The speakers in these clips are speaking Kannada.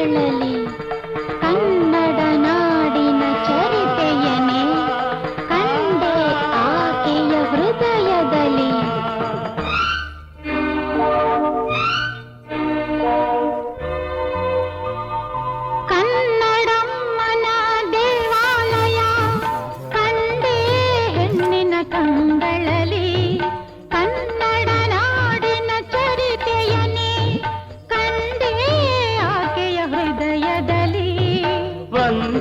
ಬಳಲಿ ಕನ್ನಡ ನಾಡಿನ ಚರಿತೆಯನೇ ಕಂದೆ ಆಕೆಯ ಹೃದಯದಲ್ಲಿ ಕನ್ನಡಮ್ಮನ ದೇವಾಲಯ ಕಂಡೆ ಹೆಣ್ಣಿನ ಕಂಗಳಲಿ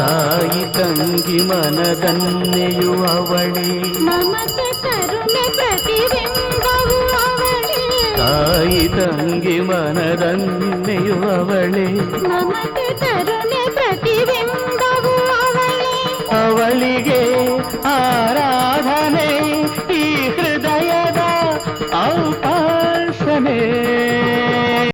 ತಾಯಿ ತಂಗಿ ಮನದನ್ನೆಯುವ ಅವಳಿ. ಅವಳಿ. ತಾಯಿ ತಂಗಿ ಮನದನ್ನೆಯುವ ಅವಳಿ. ಅವಳಿ. ಅವಳಿಗೆ ಆರಾಧನೆ ಈ ಹೃದಯದ ಔಪಾಸನೆ.